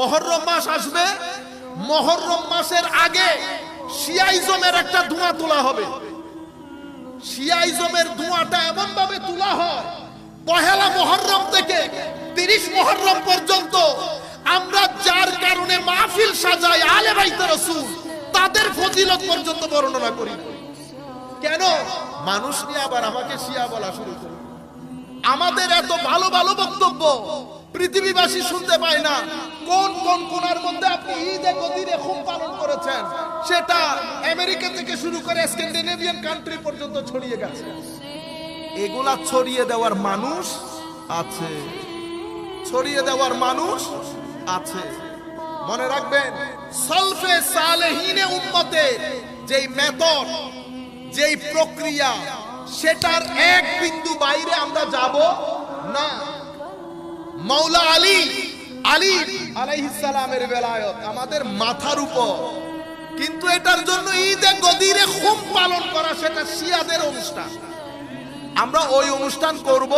মহরম মাস আসবে। মহরম মাসের আগে শিয়াইজমের একটা ধোঁয়া তোলা হবে। শিয়াইজমের ধোঁয়াটা এমন ভাবে তোলা হয়, পহেলা মহরম থেকে তিরিশ মহরম পর্যন্ত আমরা যার কারণে মাহফিল সাজাই, আলে বাইতে রসুল, তাদের ফজিলত পর্যন্ত বর্ণনা করি। কেন? মানুষ নিয়ে আবার আমাকে শিয়া বলা শুরু করে আমাদের এত ভালো ভালো বক্তব্য পৃথিবীবাসী শুনতে পায় না। কোন কোন কোনার মধ্যে আপনি ঈদে গদিরে খুব পালন করেছেন, সেটা আমেরিকা থেকে শুরু করে স্ক্যান্ডিনেভিয়ান কান্ট্রি পর্যন্ত ছড়িয়ে গেছে। এগুলা ছড়িয়ে দেওয়ার মানুষ আছে। ছড়িয়ে দেওয়ার মানুষ আছে। মনে রাখবেন, সলফে সালেহিনে উম্মতে যেই মেথড, যেই প্রক্রিয়া, সেটার এক বিন্দু বাইরে আমরা যাব না। মাওলা আলী। আলী আলাইহিস সালামের বেলায়ত, আমাদের মাথার উপর। কিন্তু এটার জন্য ঈদে গদিরে খুব পালন করা, সেটা শিয়াদের অনুষ্ঠান। আমরা ওই অনুষ্ঠান করব,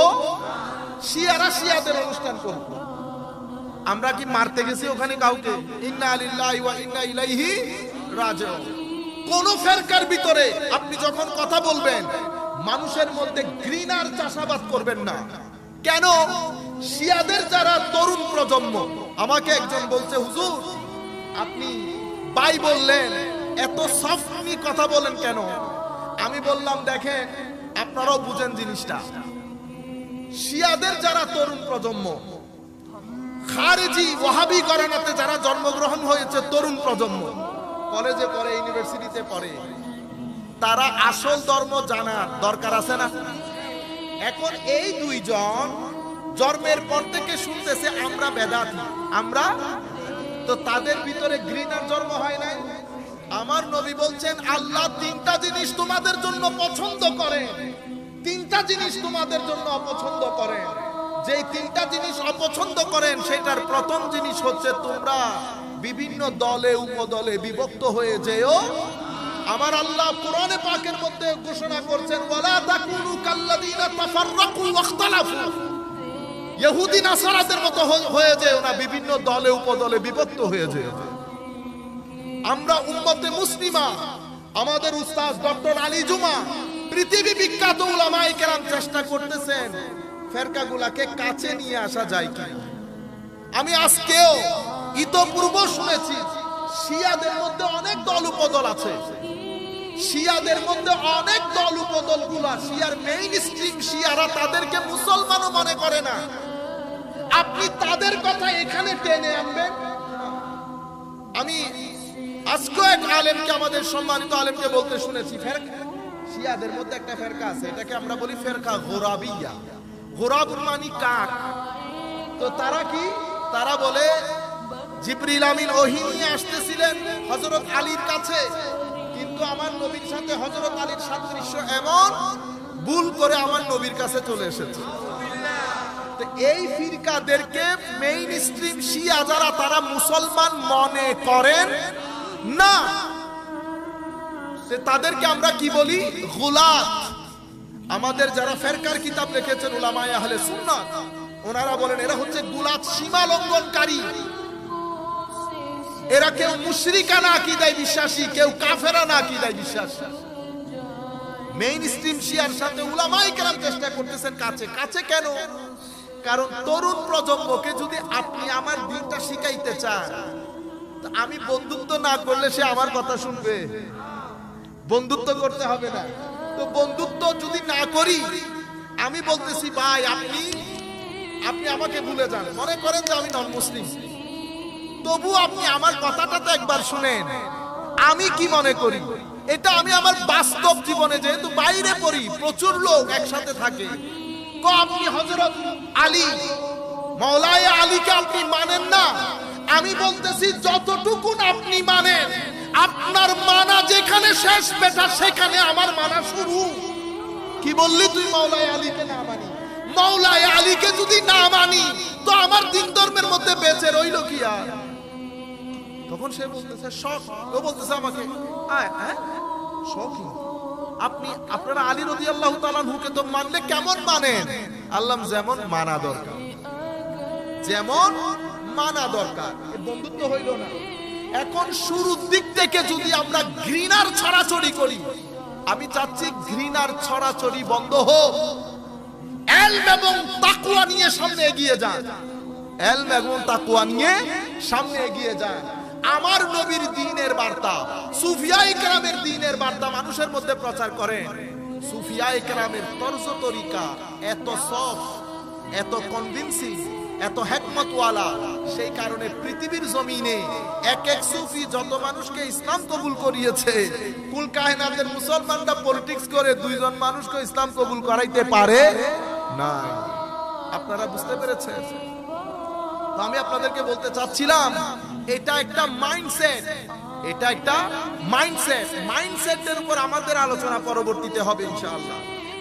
শিয়ারা শিয়াদের অনুষ্ঠান করব। আমরা কি মারতে গেছি ওখানে কাউকে? ইন্না আলিল্লাহি ওয়া ইন্না ইলাইহি রাজিউন। কোন ফেরকার ভিতরে আপনি যখন কথা বলবেন, মানুষের মধ্যে ঘৃণার চাষাবাদ করবেন না। কেন? শিয়াদের যারা তরুণ প্রজন্ম, আমাকে একজন বলছে, হুজুর, আপনি বাই বললেন, এত সফটলি কথা বলেন কেন? আমি বললাম, দেখেন, আপনারাও বুঝেন জিনিসটা। শিয়াদের যারা তরুণ প্রজন্ম, খারেজি ওয়াহাবি গরানাতে যারা জন্মগ্রহণ হয়েছে তরুণ প্রজন্ম, কলেজে পড়ে, ইউনিভার্সিটিতে পড়ে, তারা আসল ধর্ম জানার দরকার আছে না? এখন এই দুইজন জন্মের পর থেকে শুনতেছে আমরা বেদাতি। আমরা? তো তাদের ভিতরে ঘৃণার জন্ম হয় নাই। আমার নবী বলছেন, আল্লাহ তিনটা জিনিস তোমাদের জন্য পছন্দ করে। তিনটা জিনিস তোমাদের জন্য অপছন্দ করেন যেই তিনটা জিনিস অপছন্দ করেন, সেটার প্রথম জিনিস হচ্ছে তোমরা বিভিন্ন দলে, উপদলে বিভক্ত হয়ে যেও। আমার আল্লাহ কোরআনে পাকের মধ্যে ঘোষণা করছেন, ওয়ালা তাকুনু কাল্লাযীনা তাফাররাকু ওয়াখতালাফু। ইহুদি নাসারাদের মতো হয়ে- যেও না বিভিন্ন দলে, উপদলে বিভক্ত হয়ে যেও আমরা উম্মতে মুসলিমা, আমাদের উস্তাদ ডক্টর আলী জুমা, পৃথিবী বিখ্যাত উলামায়ে কেরাম চেষ্টা করতেছেন, ফেরকাগুলাকে কাছে নিয়ে আসা যায় কি আমি আজকেও ইতপূর্ব শুনেছি, শিয়াদের মধ্যে অনেক দল, উপদল আছে। শিয়াদের মধ্যে অনেক দল উপদলগুলা শিয়ার মেইন স্ট্রিম শিয়ারা তাদেরকে মুসলমানও মনে করে না। আপনি তাদের কথা এখানে টেনে আনবেন? আমি আজকে এক আলেমকে, আমাদের সম্মানিত আলেমকে বলতে শুনেছি, ফেরকা। শিয়াদের মধ্যে একটা ফেরকা আছে, এটাকে আমরা বলি ফেরকা গোরাবিয়া। গোরাব মানে কাক। তো তারা কি? তারা বলে, জিবরিল আমিন ওহী নিয়ে আসতেছিলেন হযরত আলীর কাছে। কিন্তু আমার নবীর সাথে হযরত আলীর সাদৃশ্য এমন, ভুল করে আমার নবীর কাছে চলে এসেছে। এই ফিরকাদেরকে মেইন স্ট্রিম শিয়া যারা, তারা মুসলমান মনে করেন না। তাদেরকে আমরা কি বলি? গুলাত। আমাদের যারা ফেরকার কিতাব লিখেছেন উলামায়ে আহলে সুন্নাত, ওনারা বলেন, এরা হচ্ছে গুলাত সীমা লঙ্ঘনকারী এরা কেউ মুশরিকানা আকিদায় বিশ্বাসী, কেউ কাফেরানা আকিদায় বিশ্বাসী। মেইন স্ট্রিম শিয়ার সাথে উলামাই কেরাম চেষ্টা করতেছেন কাছে। কাছে কেন? কারণ তরুণ প্রজন্মকে যদি আপনি আমার দিনটা শিখাইতে চান আমি বন্ধুত্ব না করলে সে আমার কথা শুনবে। বন্ধুত্ব করতে হবে না। তো বন্ধুত্ব যদি না করি, আমি বলতেছি, ভাই, আপনি আপনি আমাকে ভুলে যান। মনে করেন যে আমি নন মুসলিম তবু আপনি আমার কথাটা তো একবার শুনেন। আমি কি মনে করি? এটা আমি আমার বাস্তব জীবনে যেহেতু বাইরে পড়ি, প্রচুর লোক একসাথে থাকে। তো আপনি হজরত আলী। মৌলায় আলীকে আপনি মানেন না। আমি বলতেছি, যতটুকুন আপনি মানেন, আপনার মানা যেখানে শেষ বেটা, সেখানে আমার মানা শুরু। কি বললি তুই মৌলায় আলীকে না মানি? মৌলায় আলীকে যদি না মানি, তো আমার দিন ধর্মের মধ্যে বেঁচে রইল কি আর? তখন সে বলতেছে, শখ? ও বলতেছে আমাকে হ্যাঁ? আপনি, আপনারা আলী রদি আল্লাহ তালানহুকে তো মানলে কেমন মানেন? আল্লাহ যেমন মানা দরকার। যেমন মানা দরকার। বন্ধুত্ব হইল না। এখন শুরুর দিক থেকে যদি আমরা ঘৃণার ছড়াছড়ি করি, আমি চাচ্ছি ঘৃণার ছড়াছড়ি বন্ধ হোক। এলম এবং তাকুয়া নিয়ে সামনে এগিয়ে যান। এলম এবং তাকুয়া নিয়ে সামনে এগিয়ে যান। আমার নবীর দিনের বার্তা সুফিয়া ইকরামের দিনের বার্তা মানুষের মধ্যে প্রচার করেন সুফিয়া ইকরামের তর্জ তরিকা এত সফট এত কনভিন্সিং এত হেকমতওয়ালা, সেই কারণে পৃথিবীর জমিনে এক এক সুফি যত মানুষকে ইসলাম কবুল করিয়েছে, কুল কায়নাতের মুসলমানরা পলিটিক্স করে দুইজন মানুষকে ইসলাম কবুল করাইতে পারে না আপনারা বুঝতে পেরেছেন? তো আমি আপনাদেরকে বলতে চাচ্ছিলাম এটা একটা মাইন্ডসেট এটা একটা মাইন্ডসেট মাইন্ডসেটের উপর আমাদের আলোচনা পরবর্তীতে হবে ইনশাআল্লাহ।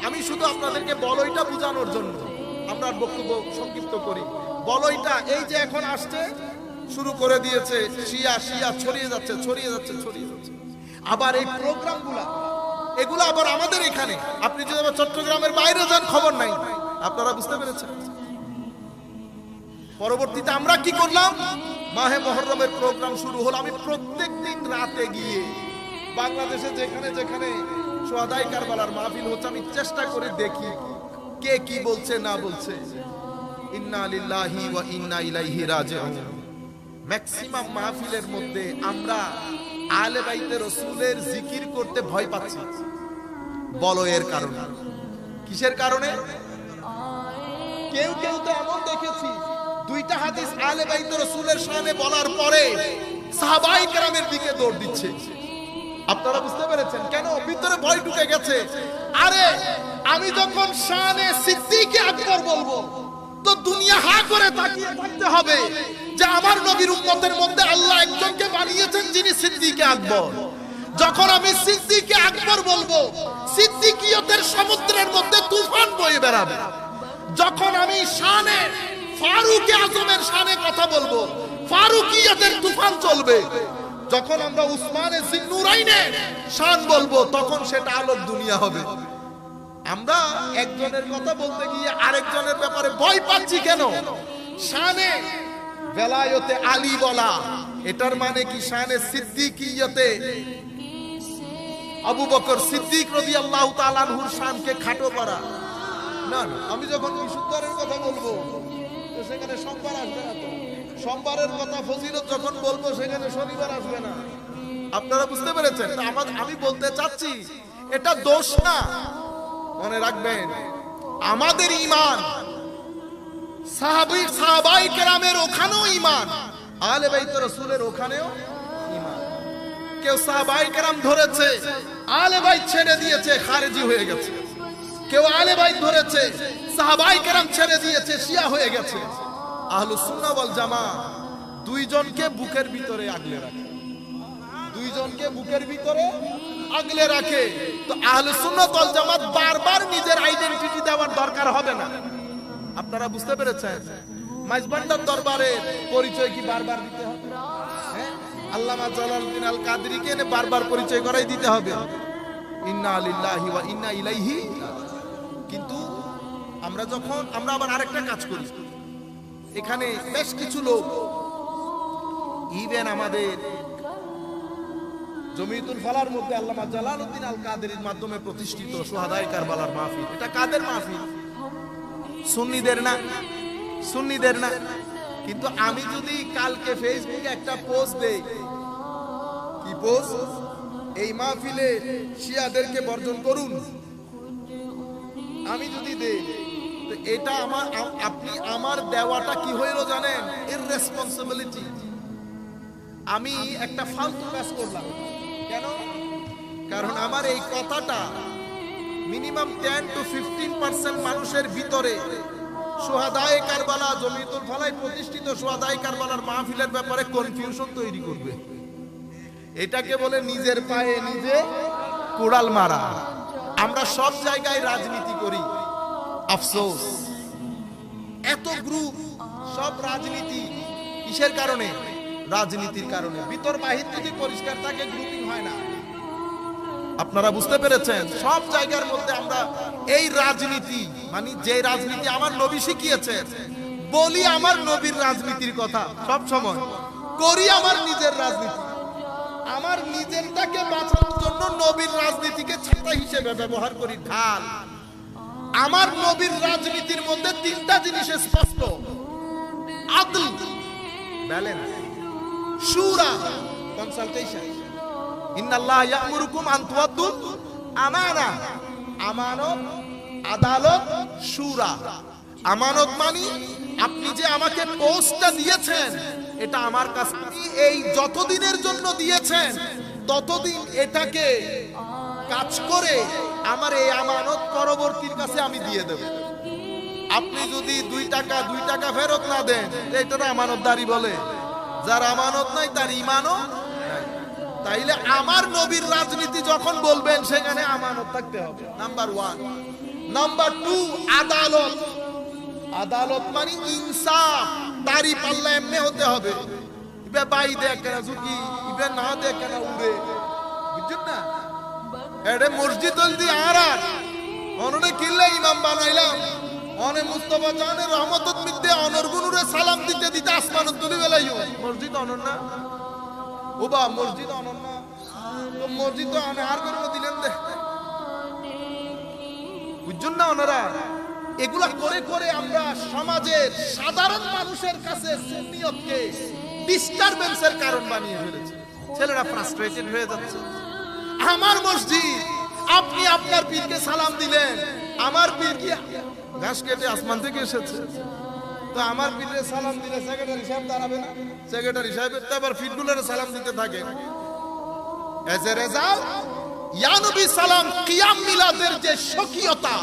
আমি শুধু আপনাদেরকে বলইটা বোঝানোর জন্য আমরা বক্তব্য সংক্ষিপ্ত করি। বলইটা এই যে এখন আসছে, শুরু করে দিয়েছে, শিয়া শিয়া, ছড়িয়ে যাচ্ছে ছড়িয়ে যাচ্ছে ছড়িয়ে যাচ্ছে। আবার এই প্রোগ্রামগুলা, এগুলো আবার আমাদের এখানে। আপনি যদি আবার চট্টগ্রামের বাইরে যান, খবর নাই। আপনারা বুঝতে পেরেছেন? পরবর্তীতে আমরা কি করলাম? মাহে মহরমের প্রোগ্রাম শুরু হলো। আমি প্রত্যেক দিন রাতে গিয়ে বাংলাদেশে যেখানে যেখানে সোহাদাই কারবালার মাহফিল হচ্ছে, আমি চেষ্টা করে দেখি কে কি বলছে, না বলছে। ইন্না লিল্লাহি ওয়া ইন্না ইলাইহি রাজিউন। ম্যাক্সিমাম মাহফিলের মধ্যে আমরা আলে বাইতে রসুলের জিকির করতে ভয় পাচ্ছি। বলয়ের কারণে। কিসের কারণে? কেউ কেউ তো এমন দেখেছি দুইটা হাদিস আলে বাইত রসুলের সামনে বলার পরে সাহাবাই কেরামের দিকে দৌড় দিচ্ছে। আপনারা বুঝতে পেরেছেন? কেন? ভিতরে ভয় ঢুকে গেছে। আরে, আমি যখন শানে সিদ্দিকে আকবর বলব, তো দুনিয়া হা করে তাকিয়ে থাকতে হবে যে আমার নবীর উম্মতের মধ্যে আল্লাহ একজনকে বানিয়েছেন যিনি সিদ্দিকে আকবর। যখন আমি সিদ্দিকে আকবর বলব সিদ্দিকিয়তের সমুদ্রের মধ্যে তুফান বয়ে বেড়াবে। যখন আমি শানে ফারুক আজমের শানে কথা বলব। ফারুকিয়তের তুফান চলবে। যখন আমরা উসমানে জিন্নুরাইনে শান বলব, তখন সেটা আলোক দুনিয়া হবে। আমরা একজনের কথা বলতে গিয়ে আরেকজনের ব্যাপারে ভয় পাচ্ছি কেন? শানে বেলায়তে আলী বলা, এটার মানে কি শানে সিদ্দিকিয়তে? আবু বকর সিদ্দিক রাদিয়াল্লাহু তাআলা আনহুর শানকে খাটো করা। না, আমি যখন বিশুদ্ধরের কথা বলব তো সেখানে সোমবার আসবে না তো। সোমবারের কথা ফজিলত যখন বলব, সেখানে শনিবার আসবে না। আপনারা বুঝতে পেরেছেন? আমার- আমি বলতে চাচ্ছি, এটা দোষ না। মনে রাখবেন, আমাদের ইমান সাহাবি সাহাবাই কেরামের ওখানেও ইমান রসুলের ওখানেও ইমান। কেউ সাহাবাই কেরাম ধরেছে আলে বাইত ছেড়ে দিয়েছে, খারেজি হয়ে গেছে। কেউ আলে বাইত ধরেছে সাহাবাই কেরাম ছেড়ে দিয়েছে, শিয়া হয়ে গেছে। আহলু সুন্নাহ ওয়াল জামা দুইজনকে বুকের ভিতরে আগলে রাখে। দুইজনকে বুকের ভিতরে আগলে রাখে। তো আহলে সুন্নাত ওয়াল জামাত বারবার নিজের আইডেন্টিটি দেওয়ার দরকার হবে না। আপনারা বুঝতে পেরেছেন? মাইজবান্ডার দরবারে পরিচয় কি বারবার দিতে হবে? হ্যাঁ? আল্লামা জালালউদ্দিন আল কাদরিকে এনে বারবার পরিচয় করাই দিতে হবে। ইন্না লিল্লাহি ওয়া ইন্না ইলাইহি কিন্তু আমরা যখন, আমরা আবার আরেকটা কাজ করি। এখানে বেশ কিছু লোক ইভেন আমাদের জমিয়তুল ফালার মধ্যে আল্লামা জালালউদ্দিন আল কাদেরির মাধ্যমে প্রতিষ্ঠিত সোহাদাই কারবালার মাহফিল। এটা কাদের মাহফিল? সুন্নিদের না? সুন্নিদের না? কিন্তু আমি যদি কালকে ফেসবুকে একটা পোস্ট দেই, কি পোস্ট এই মাহফিলে শিয়াদেরকে বর্জন করুন। আমি যদি দেই এটা আমার, আপনি আমার দেওয়াটা কি হইল জানেন? এর রেসপন্সিবিলিটি আমি একটা ফালতু কাজ করলাম। কেন? কারণ আমার এই কথাটা minimum ten to fifteen percent মানুষের ভিতরে সোহাদায় কারবালা জমিতুল ফালাই প্রতিষ্ঠিত সোহাদায় কারবালার মাহফিলের ব্যাপারে কনফিউশন তৈরি করবে। এটাকে বলে নিজের পায়ে নিজে কোড়াল মারা। আমরা সব জায়গায় রাজনীতি করি। আফসোস। এত গ্রুপ, সব রাজনীতি কিসের কারণে? রাজনীতির কারণে। ভিতর বাহির যদি পরিষ্কার থাকে গ্রুপিং হয় না। আপনারা বুঝতে পেরেছেন? সব জায়গার মধ্যে আমরা এই রাজনীতি মানে যে রাজনীতি আমার নবী শিখিয়েছে, বলি আমার নবীর রাজনীতির কথা সব সময়। করি আমার নিজের রাজনীতি। আমার নিজেরটাকে বাঁচানোর জন্য নবীর রাজনীতিকে ছাতা হিসেবে ব্যবহার করি, ঢাল। আমার নবীর রাজনীতির মধ্যে তিনটা জিনিস স্পষ্ট। আদল ব্যালেন্স শুরা কনসালটেশন ইন্নাল্লাহ ইয়ামুরুকুম আন তুআদ্দুল আমানা। আমানত, আদালত শুরা আমানত মানি, আপনি যে আমাকে পোস্টটা দিয়েছেন এটা আমার কাছে এই যতদিনের জন্য দিয়েছেন, ততদিন এটাকে কাজ করে আমার এই আমানত পরবর্তীর কাছে আমি দিয়ে দেব। আপনি যদি দুই টাকা দুই টাকা ফেরত না দেন এটা তো আমানতদারি বলে। যার আমানত নাই, তার ইমানও তাইলে আমার নবীর রাজনীতি যখন বলবেন, সেখানে আমানত থাকতে হবে। নাম্বার ওয়ান নাম্বার টু আদালত। আদালত মানে ইনসাফ। দাড়ি পাল্লা এমনি হতে হবে। ইবে বাই দেখ ঝুঁকি, ইবে না দেখ কেন উড়ে। বুঝছেন না? মসজিদ দি আর আর অননে কিল্লে ইমাম বানাইলাম। অনে মুস্তফা জানের রহমতত মিদ্দে অনর গুনুরে সালাম দিতে দিতে আসমানত তুলি বেলাইও মসজিদ অনর না? মসজিদ অনর না? মসজিদ তো অনে আর করে দিলেন দে। বুঝছেন না ওনারা? এগুলা করে করে আমরা সমাজের সাধারণ মানুষের কাছে ডিস্টারবেন্সের কারণ বানিয়ে ফেলেছি। ছেলেরা ফ্রাস্ট্রেটেড হয়ে যাচ্ছে। আমার মসজিদ, আপনি আপনার পীরকে সালাম দিলেন। আমার পীর কি ঘাস কেটে আসমান থেকে এসেছে? তো আমার পীরের সালাম দিলে সেক্রেটারি সাহেব দাঁড়াবে না? সেক্রেটারি সাহেবের তো আবার ফিরগুলোর সালাম দিতে থাকে। এজ এ রেজাল্ট ইয়া নবী সালাম কিয়াম মিলাদের যে স্বকীয়তা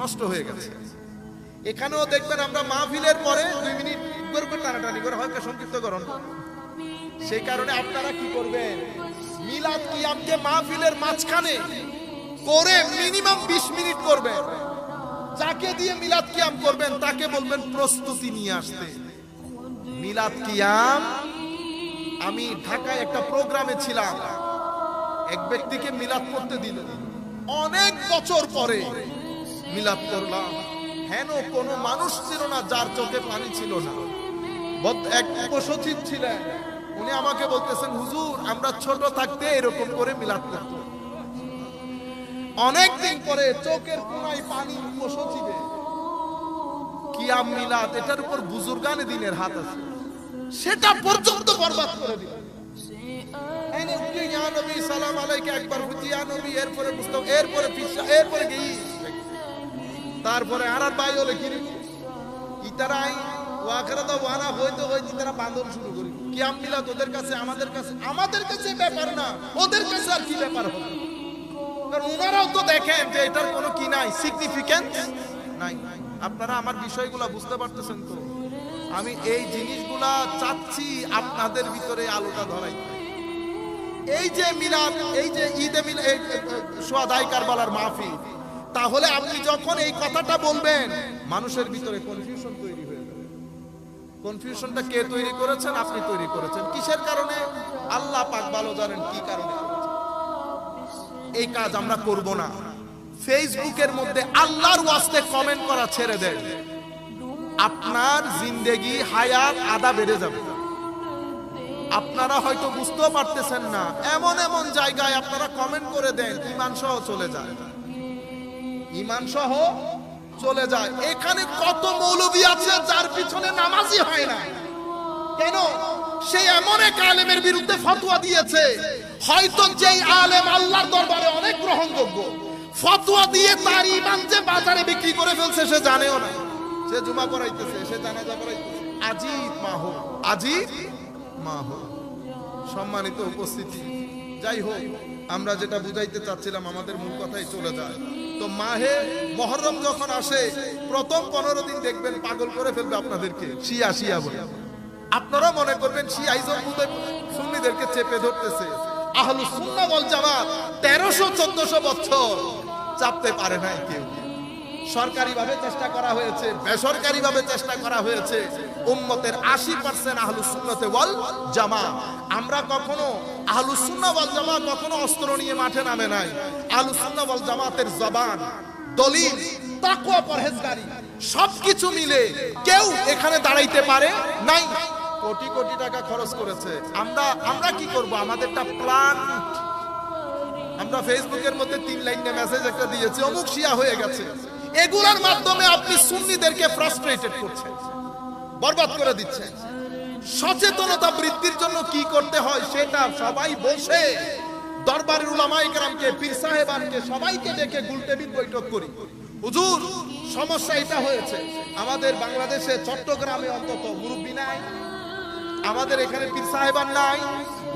নষ্ট হয়ে গেছে। এখানেও দেখবেন আমরা মাহফিলের পরে দুই মিনিট করে টানাটানি করে হয়তো সংক্ষিপ্তকরণ। সেই কারণে আপনারা কি করবেন? মিলাদ কি কিয়ামকে মাহফিলের মাঝখানে করে মিনিমাম বিশ মিনিট করবেন। যাকে দিয়ে মিলাদ কিয়াম করবেন, তাকে বলবেন প্রস্তুতি নিয়ে আসতে। মিলাদ কিয়াম, আমি ঢাকায় একটা প্রোগ্রামে ছিলাম। এক ব্যক্তিকে মিলাদ করতে দিল। অনেক বছর পরে মিলাদ করলাম। হেন কোনো মানুষ ছিল না যার চোখে পানি ছিল না। এক উপসচিব ছিলেন। উনি আমাকে বলতেছেন, হুজুর, আমরা ছোট থাকতে এরকম করে মিলাদ করত। অনেক দিন পরে চোখের কোনায় পানি উপসচিবে দিনের হাত আছে। সেটা পর্যন্ত বরবাদ করে দিল। তারপরে আর হলে আপনারা আমার বিষয়গুলো বুঝতে পারতেছেন তো? আমি এই জিনিসগুলা চাচ্ছি আপনাদের ভিতরে আলোটা ধরাই। এই যে মিলাদ, এই যে ঈদে মিল সোয়াদাই কারবালার মাহফিল, তাহলে আপনি যখন এই কথাটা বলবেন, মানুষের ভিতরে কনফিউশন তৈরি কনফিউশনটা কে তৈরি করেছেন? আপনি তৈরি করেছেন। কিসের কারণে? আল্লাহ পাক ভালো জানেন কি কারণে এই কাজ আমরা করব না। ফেসবুকের মধ্যে আল্লাহর ওয়াস্তে কমেন্ট করা ছেড়ে দেন। আপনার জিন্দেগি, হায়াত, আদা বেড়ে যাবে। আপনারা হয়তো বুঝতেও পারতেছেন না। এমন এমন জায়গায় আপনারা কমেন্ট করে দেন ইমান সহ চলে যায়। ইমান সহ চলে যায়। এখানে কত মৌলবী আছে যার পিছনে নামাজই হয় না। কেন? সে এমন এক আলেমের বিরুদ্ধে ফতোয়া দিয়েছে। হয়তো যেই আলেম আল্লাহর দরবারে অনেক গ্রহণযোগ্য, ফতোয়া দিয়ে তার ইমান যে বাজারে বিক্রি করে ফেলছে সে জানেও না। সে জুমা করাইতেছে সে জানাজা করাইতেছে আজিব মাহ আজিব মাহ সম্মানিত উপস্থিতি। যাই হোক, আমরা যেটা বুঝাইতে চাচ্ছিলাম, আমাদের মূল কথাই চলে যায়। মাহে মহরম যখন আসে, প্রথম পনেরো দিন দেখবেন পাগল করে ফেলবে আপনাদেরকে। শিয়া শিয়া বলে। আপনারা মনে করবেন শিয়াইজম সুন্নিদেরকে চেপে ধরতেছে। আহলু সুন্নাহ ওয়াল জামাত তেরোশো, চোদ্দশো বছর চাপতে পারে নাই কেউ। সরকারি ভাবে চেষ্টা করা হয়েছে বেসরকারি ভাবে চেষ্টা করা হয়েছে। উম্মতের আশি পার্সেন্ট আহলুসুন্নতে ওয়াল জামা। আমরা কখনো আহলুসুন্না ওয়াল জামা কখনো অস্ত্র নিয়ে মাঠে নামে নাই। আহলুসুন্না ওয়াল জামাতের জবান, দলিল, তাকওয়া, পরহেজগারি, সবকিছু মিলে কেউ এখানে দাঁড়াইতে পারে নাই। কোটি কোটি টাকা খরচ করেছে। আমরা আমরা কি করব? আমাদেরটা প্ল্যান আমরা ফেসবুকের মধ্যে তিন লাইনে মেসেজ একটা দিয়েছি, অমুক শিয়া হয়ে গেছে। এগুলোর মাধ্যমে আপনি সুন্নিদেরকে ফ্রাস্ট্রেটেড করছেন। বরবাদ করে দিচ্ছেন সচেতনতা বৃদ্ধির জন্য কি করতে হয় সেটা সবাই বসে। দরবারের কেরামকে, পীর সাহেবানকে সবাইকে ডেকে গুলটেবিল বৈঠক করি। হুজুর, সমস্যা এটা হয়েছে, আমাদের বাংলাদেশে চট্টগ্রামে অন্তত মুরব্বী নাই, আমাদের এখানে পীর সাহেবান নাই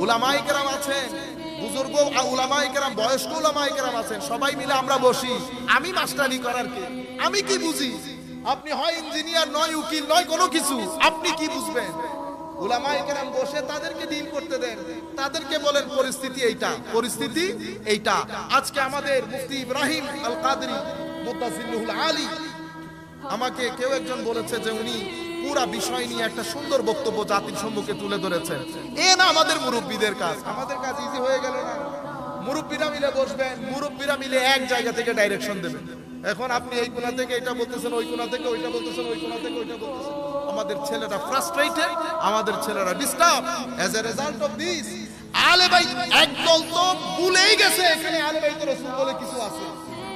উলামাই কেরাম আছেন, বুজুর্গ উলামাই কেরাম, বয়স্ক উলামাই কেরাম আছেন, সবাই মিলে আমরা বসি। আমি মাস্টারি করার কে? আমি কি বুঝি? আপনি হয় ইঞ্জিনিয়ার, নয় উকিল, নয় কোনো কিছু। আপনি কি বুঝবেন? উলামাই কেরাম বসে তাদেরকে ডিল করতে দেন। তাদেরকে বলেন, পরিস্থিতি এইটা পরিস্থিতি এইটা। আজকে আমাদের মুফতি ইব্রাহিম আল কাদরি মুদাসিল্লুহুল আলী, আমাকে কেউ একজন বলেছে যে উনি পুরা বিষয় নিয়ে একটা সুন্দর বক্তব্য জাতির সম্মুখে তুলে ধরেছেন। এ না আমাদের মুরব্বীদের কাজ। আমাদের কাজ ইজি হয়ে গেল না। মুরব্বীরা মিলে বসবেন, মুরব্বীরা মিলে এক জায়গা থেকে ডাইরেকশন দেবেন। এখন আপনি এই কোণা থেকে এটা বলতেছেন, ওই কোণা থেকে, ওইটা বলতেছেন, ওই কোণা থেকে, ওইটা বলতেছেন। আমাদের ছেলেরা ফ্রাস্ট্রেটেড আমাদের ছেলেরা disturb as a result of this আলে ভাই একদল তো ভুলেই গেছে, এখানে আলে ভাই তো রসুল বলে কিছু আছে।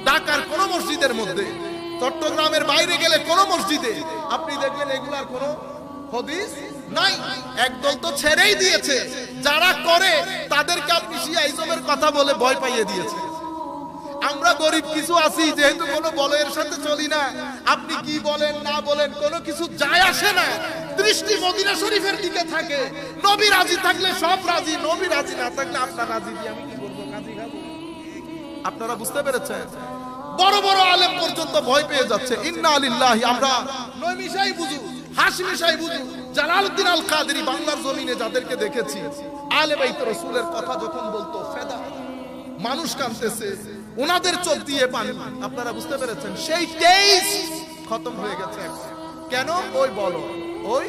ঢাকার কোন মসজিদের মধ্যে, চট্টগ্রামের বাইরে গেলে কোন মসজিদে, আপনি দেখবেন এগুলার কোন হদিস নাই। একদল তো ছেড়েই দিয়েছে। যারা করে, তাদেরকে আপনি শিয়াইজমের কথা বলে ভয় পাইয়ে দিয়েছে। আমরা গরিব কিছু আছি, যেহেতু কোনো বলয়ের সাথে চলি না। আপনি কি বলেন, না বলেন, কোনো কিছু যায় আসে না। দৃষ্টি মদিনা শরীফের দিকে থাকে। নবী রাজি থাকলে সব রাজি, নবী রাজি না থাকলে আপনার রাজি দিয়ে আমি কি করব কাজী খাব আপনারা বুঝতে পেরেছেন? বড় বড় আলেম পর্যন্ত ভয় পেয়ে যাচ্ছে। ইন্না আলিল্লাহি আমরা নয় মিশাই বুঝু, হাসি মিশাই বুঝু। জালালউদ্দিন আল কাদেরি বাংলার জমিনে যাদেরকে দেখেছি, আলে বাইত রসুলের কথা যখন বলতো, ফেদা। মানুষ কাঁদতেছে ওনাদের চোখ দিয়ে পানি। আপনারা বুঝতে পেরেছেন? সেই টেস্ট খতম হয়ে গেছে। কেন? ওই বলো। ওই?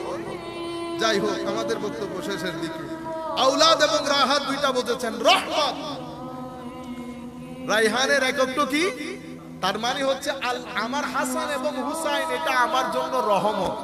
যাই হোক, আমাদের বক্তব্য শেষের দিকে। আউলাদ এবং রাহাত দুইটা বুঝেছেন রহমত। রাইহানের এককটা কি? তার মানে হচ্ছে আমার হাসান এবং হুসাইন, এটা আমার জন্য রহমত।